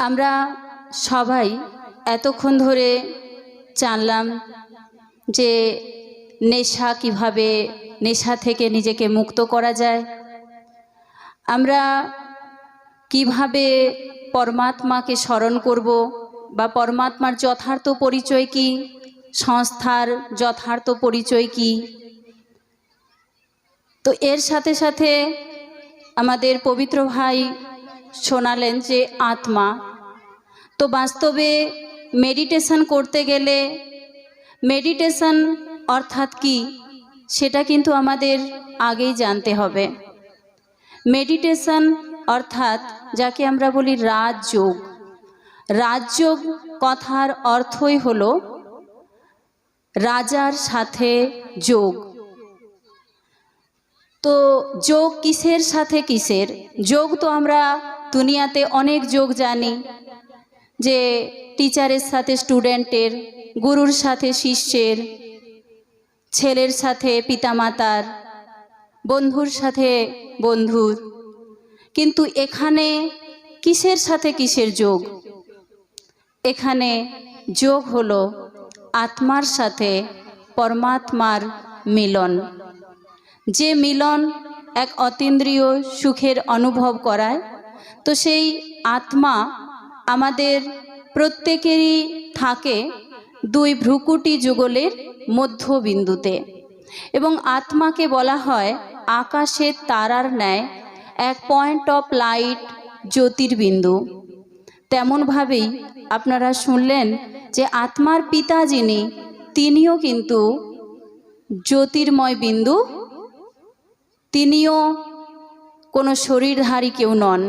আমরা সবাই এতক্ষণ ধরে জানলাম যে নেশা কীভাবে নেশা থেকে নিজেকে মুক্ত করা যায়। আমরা কীভাবে পরমাত্মাকে স্মরণ করব বা পরমাত্মার যথার্থ পরিচয় কি, সংস্থার যথার্থ পরিচয় কি তো এর সাথে সাথে আমাদের পবিত্র ভাই শোনালেন যে আত্মা। তো বাস্তবে মেডিটেশন করতে গেলে মেডিটেশন অর্থাৎ কি সেটা কিন্তু আমাদের আগেই জানতে হবে। মেডিটেশন অর্থাৎ যাকে আমরা বলি রাজযোগ। রাজযোগ কথার অর্থই হলো রাজার সাথে যোগ। তো যোগ কিসের সাথে কিসের? যোগ তো আমরা দুনিয়াতে অনেক যোগ জানি। যে টিচারের সাথে স্টুডেন্টের গুরুর সাথে শিষ্যের, ছেলের সাথে পিতামাতার, বন্ধুর সাথে বন্ধুর। কিন্তু এখানে কিসের সাথে কিসের যোগ? এখানে যোগ হলো আত্মার সাথে পরমাত্মার মিলন। যে মিলন এক অতীন্দ্রিয় সুখের অনুভব করায়, তো সেই আত্মা আমাদের প্রত্যেকেরই থাকে দুই ভ্রুকুটি যুগলের মধ্যবিন্দুতে। এবং আত্মাকে বলা হয় আকাশের তারার ন্যায় এক পয়েন্ট অফ লাইট জ্যোতির্বিন্দু। তেমনভাবেই আপনারা শুনলেন যে আত্মার পিতা যিনি, তিনিও কিন্তু জ্যোতির্ময় বিন্দু তিনিও কোনো শরীরধারী কেউ নন।